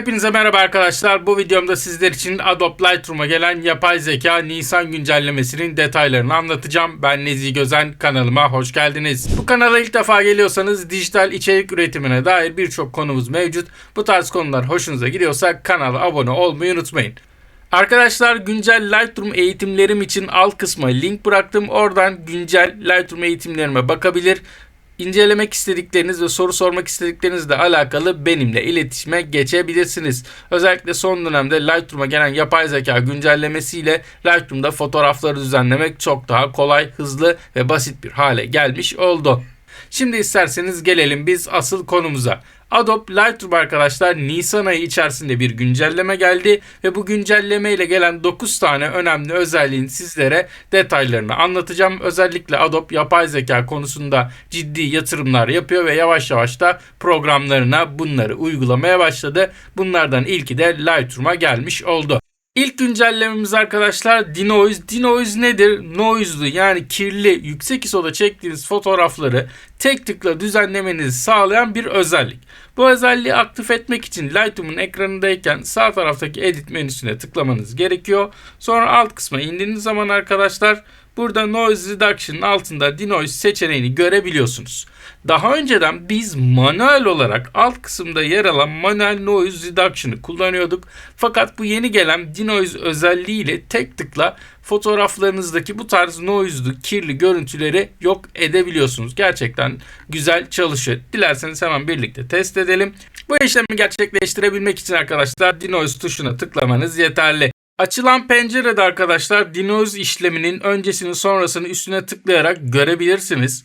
Hepinize merhaba arkadaşlar. Bu videomda sizler için Adobe Lightroom'a gelen yapay zeka Nisan güncellemesinin detaylarını anlatacağım. Ben Nezih Gözen kanalıma hoş geldiniz. Bu kanala ilk defa geliyorsanız dijital içerik üretimine dair birçok konumuz mevcut. Bu tarz konular hoşunuza gidiyorsa kanala abone olmayı unutmayın. Arkadaşlar güncel Lightroom eğitimlerim için alt kısma link bıraktım. Oradan güncel Lightroom eğitimlerime bakabilir incelemek istedikleriniz ve soru sormak istediklerinizle alakalı benimle iletişime geçebilirsiniz. Özellikle son dönemde Lightroom'a gelen yapay zeka güncellemesiyle Lightroom'da fotoğrafları düzenlemek çok daha kolay, hızlı ve basit bir hale gelmiş oldu. Şimdi isterseniz gelelim biz asıl konumuza. Adobe Lightroom arkadaşlar Nisan ayı içerisinde bir güncelleme geldi ve bu güncelleme ile gelen 9 tane önemli özelliğin sizlere detaylarını anlatacağım. Özellikle Adobe yapay zeka konusunda ciddi yatırımlar yapıyor ve yavaş yavaş da programlarına bunları uygulamaya başladı. Bunlardan ilki de Lightroom'a gelmiş oldu. İlk güncellememiz arkadaşlar denoise. Denoise nedir? Noise'lu yani kirli yüksek ISO'da çektiğiniz fotoğrafları tek tıkla düzenlemenizi sağlayan bir özellik. Bu özelliği aktif etmek için Lightroom'un ekranındayken sağ taraftaki edit menüsüne tıklamanız gerekiyor. Sonra alt kısma indiğiniz zaman arkadaşlar Burada Noise Reduction'ın altında Denoise seçeneğini görebiliyorsunuz. Daha önceden biz manuel olarak alt kısımda yer alan manuel Noise Reduction'ı kullanıyorduk. Fakat bu yeni gelen Denoise özelliğiyle tek tıkla fotoğraflarınızdaki bu tarz noise'lu, kirli görüntüleri yok edebiliyorsunuz. Gerçekten güzel çalışıyor. Dilerseniz hemen birlikte test edelim. Bu işlemi gerçekleştirebilmek için arkadaşlar Denoise tuşuna tıklamanız yeterli. Açılan pencerede arkadaşlar denoise işleminin öncesini sonrasını üstüne tıklayarak görebilirsiniz.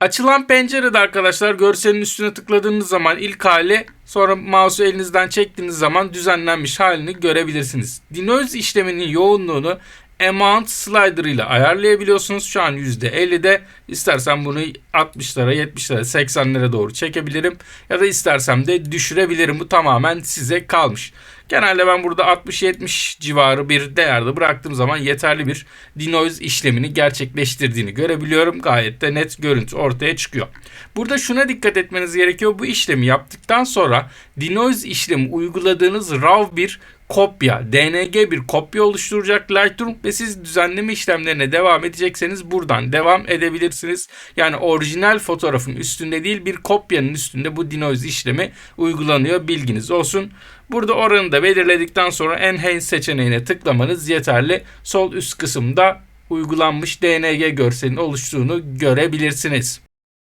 Açılan pencerede arkadaşlar görselin üstüne tıkladığınız zaman ilk hali sonra mouse'u elinizden çektiğiniz zaman düzenlenmiş halini görebilirsiniz. Denoise işleminin yoğunluğunu amount slider ile ayarlayabiliyorsunuz. Şu an %50'de. İstersen bunu 60'lara, 70'lere, 80'lere doğru çekebilirim. Ya da istersem de düşürebilirim. Bu tamamen size kalmış. Genelde ben burada 60-70 civarı bir değerde bıraktığım zaman yeterli bir denoise işlemini gerçekleştirdiğini görebiliyorum. Gayet de net görüntü ortaya çıkıyor. Burada şuna dikkat etmeniz gerekiyor. Bu işlemi yaptıktan sonra denoise işlemi uyguladığınız RAW bir kopya, DNG bir kopya oluşturacak Lightroom ve siz düzenleme işlemlerine devam edecekseniz buradan devam edebilirsiniz. Yani orijinal fotoğrafın üstünde değil bir kopyanın üstünde bu denoise işlemi uygulanıyor bilginiz olsun. Burada oranı da belirledikten sonra Enhance seçeneğine tıklamanız yeterli. Sol üst kısımda uygulanmış DNG görselinin oluştuğunu görebilirsiniz.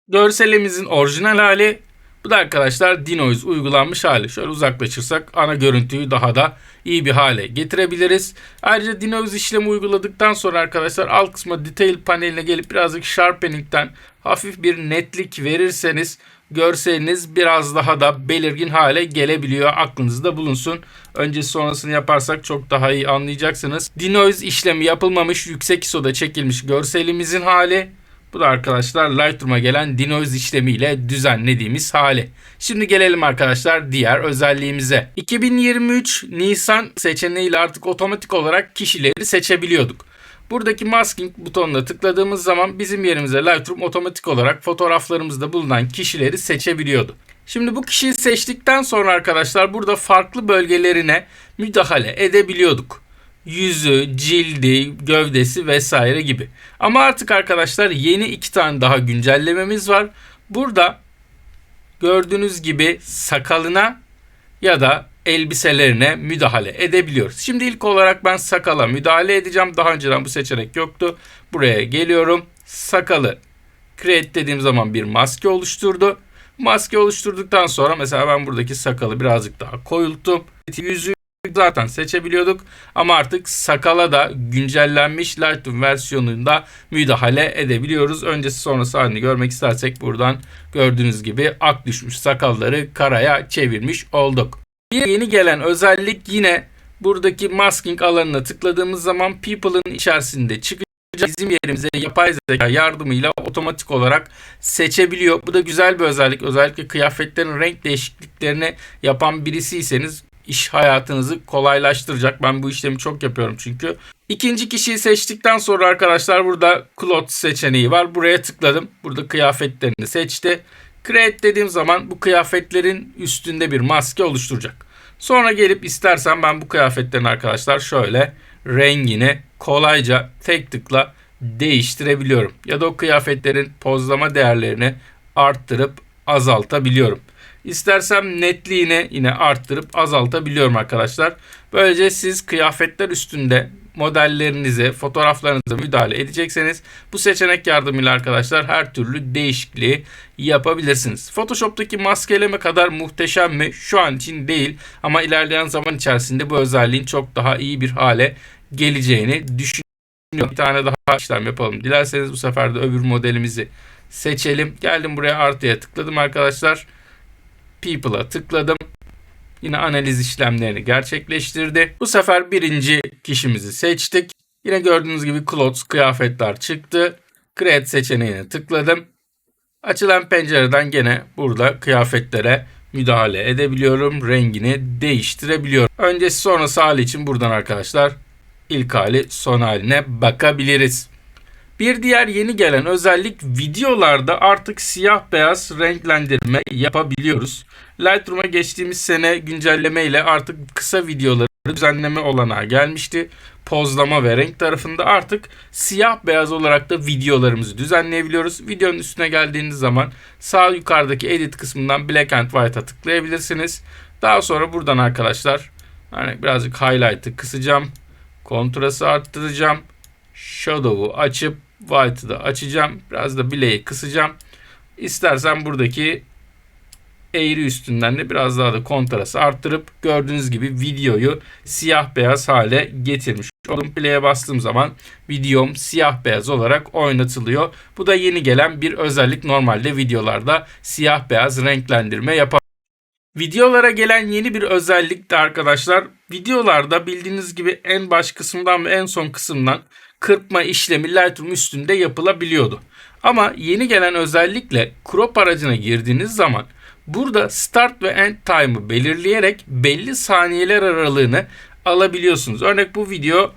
Görselimizin orijinal hali bu da arkadaşlar denoise uygulanmış hali. Şöyle uzaklaşırsak ana görüntüyü daha da iyi bir hale getirebiliriz. Ayrıca denoise işlemi uyguladıktan sonra arkadaşlar alt kısma detail paneline gelip birazcık sharpening'den hafif bir netlik verirseniz görseliniz biraz daha da belirgin hale gelebiliyor. Aklınızda bulunsun. Öncesi sonrasını yaparsak çok daha iyi anlayacaksınız. Denoise işlemi yapılmamış yüksek ISO'da çekilmiş görselimizin hali. Bu da arkadaşlar Lightroom'a gelen denoise işlemiyle düzenlediğimiz hali. Şimdi gelelim arkadaşlar diğer özelliğimize. 2023 Nisan seçeneğiyle artık otomatik olarak kişileri seçebiliyorduk. Buradaki masking butonuna tıkladığımız zaman bizim yerimize Lightroom otomatik olarak fotoğraflarımızda bulunan kişileri seçebiliyordu. Şimdi bu kişiyi seçtikten sonra arkadaşlar burada farklı bölgelerine müdahale edebiliyorduk. Yüzü, cildi, gövdesi vesaire gibi. Ama artık arkadaşlar yeni iki tane daha güncellememiz var. Burada gördüğünüz gibi sakalına ya da elbiselerine müdahale edebiliyoruz. Şimdi ilk olarak ben sakala müdahale edeceğim. Daha önceden bu seçenek yoktu. Buraya geliyorum. Sakalı create dediğim zaman bir maske oluşturdu. Maske oluşturduktan sonra mesela ben buradaki sakalı birazcık daha koyulttum. Yüzü zaten seçebiliyorduk ama artık sakala da güncellenmiş Lightroom versiyonunda müdahale edebiliyoruz. Öncesi sonrası halini görmek istersek buradan gördüğünüz gibi ak düşmüş sakalları karaya çevirmiş olduk. Bir yeni gelen özellik yine buradaki masking alanına tıkladığımız zaman people'ın içerisinde çıkacak bizim yerimize yapay zeka yardımıyla otomatik olarak seçebiliyor. Bu da güzel bir özellik. Özellikle kıyafetlerin renk değişikliklerini yapan birisiyseniz iş hayatınızı kolaylaştıracak. Ben bu işlemi çok yapıyorum çünkü. İkinci kişiyi seçtikten sonra arkadaşlar burada cloth seçeneği var. Buraya tıkladım. Burada kıyafetlerini seçti. Create dediğim zaman bu kıyafetlerin üstünde bir maske oluşturacak. Sonra gelip istersen ben bu kıyafetlerin arkadaşlar şöyle rengini kolayca tek tıkla değiştirebiliyorum. Ya da o kıyafetlerin pozlama değerlerini arttırıp azaltabiliyorum. İstersem netliğini yine arttırıp azaltabiliyorum arkadaşlar. Böylece siz kıyafetler üstünde modellerinize, fotoğraflarınıza müdahale edecekseniz bu seçenek yardımıyla arkadaşlar her türlü değişikliği yapabilirsiniz. Photoshop'taki maskeleme kadar muhteşem mi? Şu an için değil ama ilerleyen zaman içerisinde bu özelliğin çok daha iyi bir hale geleceğini düşünüyorum. Bir tane daha işlem yapalım. Dilerseniz bu sefer de öbür modelimizi seçelim. Geldim buraya artıya tıkladım arkadaşlar. People'a tıkladım. Yine analiz işlemlerini gerçekleştirdi. Bu sefer birinci kişimizi seçtik. Yine gördüğünüz gibi clothes kıyafetler çıktı. Create seçeneğine tıkladım. Açılan pencereden gene burada kıyafetlere müdahale edebiliyorum. Rengini değiştirebiliyorum. Öncesi sonrası hali için buradan arkadaşlar ilk hali son haline bakabiliriz. Bir diğer yeni gelen özellik videolarda artık siyah beyaz renklendirme yapabiliyoruz. Lightroom'a geçtiğimiz sene güncelleme ile artık kısa videoları düzenleme olanağı gelmişti. Pozlama ve renk tarafında artık siyah beyaz olarak da videolarımızı düzenleyebiliyoruz. Videonun üstüne geldiğiniz zaman sağ yukarıdaki edit kısmından black and white'a tıklayabilirsiniz. Daha sonra buradan arkadaşlar hani birazcık highlight'ı kısacağım. Kontrası arttıracağım. Shadow'u açıp White'ı da açacağım. Biraz da bileği kısacağım. İstersen buradaki eğri üstünden de biraz daha da kontrası arttırıp gördüğünüz gibi videoyu siyah beyaz hale getirmiş oldum. Play'e bastığım zaman videom siyah beyaz olarak oynatılıyor. Bu da yeni gelen bir özellik. Normalde videolarda siyah beyaz renklendirme yapar. Videolara gelen yeni bir özellik de arkadaşlar videolarda bildiğiniz gibi en baş kısımdan ve en son kısımdan kırpma işlemi Lightroom üstünde yapılabiliyordu. Ama yeni gelen özellikle crop aracına girdiğiniz zaman burada start ve end time'ı belirleyerek belli saniyeler aralığını alabiliyorsunuz. Örnek bu video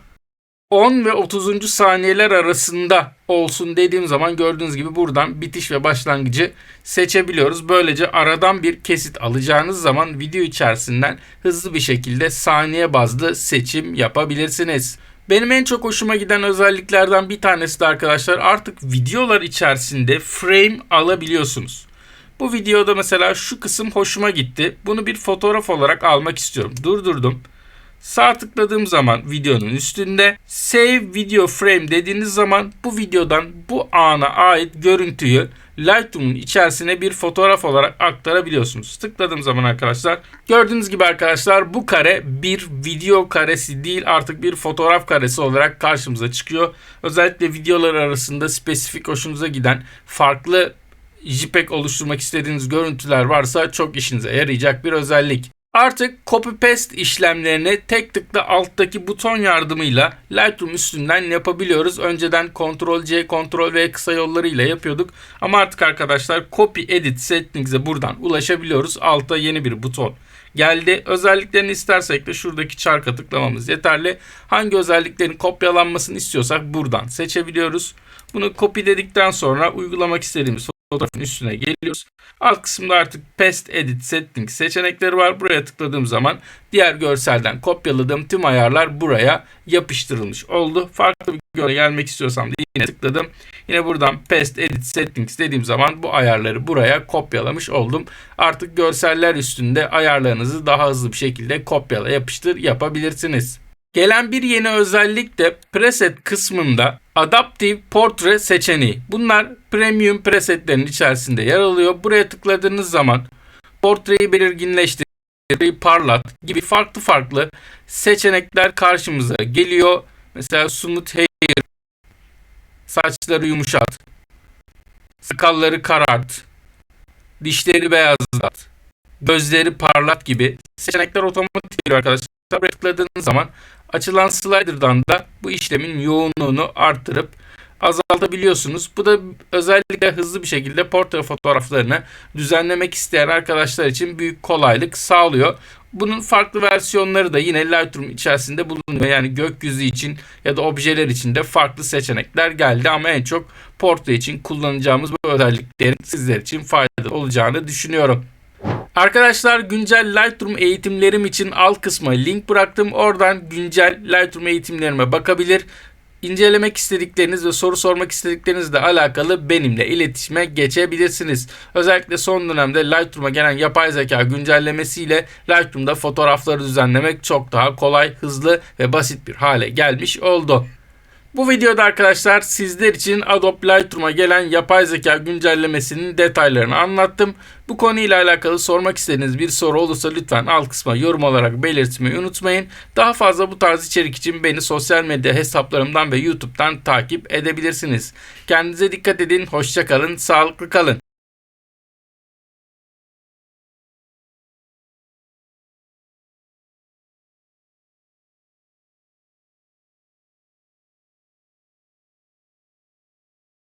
10 ve 30. saniyeler arasında olsun dediğim zaman gördüğünüz gibi buradan bitiş ve başlangıcı seçebiliyoruz. Böylece aradan bir kesit alacağınız zaman video içerisinden hızlı bir şekilde saniye bazlı seçim yapabilirsiniz. Benim en çok hoşuma giden özelliklerden bir tanesi de arkadaşlar artık videolar içerisinde frame alabiliyorsunuz. Bu videoda mesela şu kısım hoşuma gitti. Bunu bir fotoğraf olarak almak istiyorum. Durdurdum. Sağ tıkladığım zaman videonun üstünde Save Video Frame dediğiniz zaman bu videodan bu ana ait görüntüyü Lightroom'un içerisine bir fotoğraf olarak aktarabiliyorsunuz. Tıkladığım zaman arkadaşlar gördüğünüz gibi arkadaşlar bu kare bir video karesi değil artık bir fotoğraf karesi olarak karşımıza çıkıyor. Özellikle videolar arasında spesifik hoşunuza giden farklı JPEG oluşturmak istediğiniz görüntüler varsa çok işinize yarayacak bir özellik. Artık copy paste işlemlerini tek tıkla alttaki buton yardımıyla Lightroom üstünden yapabiliyoruz. Önceden Ctrl C, Ctrl V kısa yollarıyla yapıyorduk. Ama artık arkadaşlar copy edit settings'e buradan ulaşabiliyoruz. Altta yeni bir buton geldi. Özelliklerini istersek de şuradaki çarka tıklamamız yeterli. Hangi özelliklerin kopyalanmasını istiyorsak buradan seçebiliyoruz. Bunu copy dedikten sonra uygulamak istediğimiz fotoğrafın üstüne geliyoruz. Alt kısımda artık Paste Edit Settings seçenekleri var. Buraya tıkladığım zaman diğer görselden kopyaladığım tüm ayarlar buraya yapıştırılmış oldu. Farklı bir göre gelmek istiyorsam da yine tıkladım. Yine buradan Paste Edit Settings dediğim zaman bu ayarları buraya kopyalamış oldum. Artık görseller üstünde ayarlarınızı daha hızlı bir şekilde kopyala yapıştır yapabilirsiniz. Gelen bir yeni özellik de preset kısmında Adaptive Portrait seçeneği. Bunlar premium presetlerin içerisinde yer alıyor. Buraya tıkladığınız zaman portreyi belirginleştir, parlat gibi farklı farklı seçenekler karşımıza geliyor. Mesela smooth hair, saçları yumuşat, sakalları karart, dişleri beyazlat, gözleri parlat gibi seçenekler otomatik geliyor arkadaşlar. Buraya tıkladığınız zaman açılan slider'dan da bu işlemin yoğunluğunu arttırıp azaltabiliyorsunuz. Bu da özellikle hızlı bir şekilde portre fotoğraflarını düzenlemek isteyen arkadaşlar için büyük kolaylık sağlıyor. Bunun farklı versiyonları da yine Lightroom içerisinde bulunuyor. Yani gökyüzü için ya da objeler için de farklı seçenekler geldi ama en çok portre için kullanacağımız bu özelliklerin sizler için faydalı olacağını düşünüyorum. Arkadaşlar güncel Lightroom eğitimlerim için alt kısma link bıraktım. Oradan güncel Lightroom eğitimlerime bakabilir. İncelemek istedikleriniz ve soru sormak istediklerinizle alakalı benimle iletişime geçebilirsiniz. Özellikle son dönemde Lightroom'a gelen yapay zeka güncellemesiyle Lightroom'da fotoğrafları düzenlemek çok daha kolay, hızlı ve basit bir hale gelmiş oldu. Bu videoda arkadaşlar sizler için Adobe Lightroom'a gelen yapay zeka güncellemesinin detaylarını anlattım. Bu konuyla alakalı sormak istediğiniz bir soru olursa lütfen alt kısma yorum olarak belirtmeyi unutmayın. Daha fazla bu tarz içerik için beni sosyal medya hesaplarımdan ve YouTube'dan takip edebilirsiniz. Kendinize dikkat edin, hoşça kalın, sağlıklı kalın.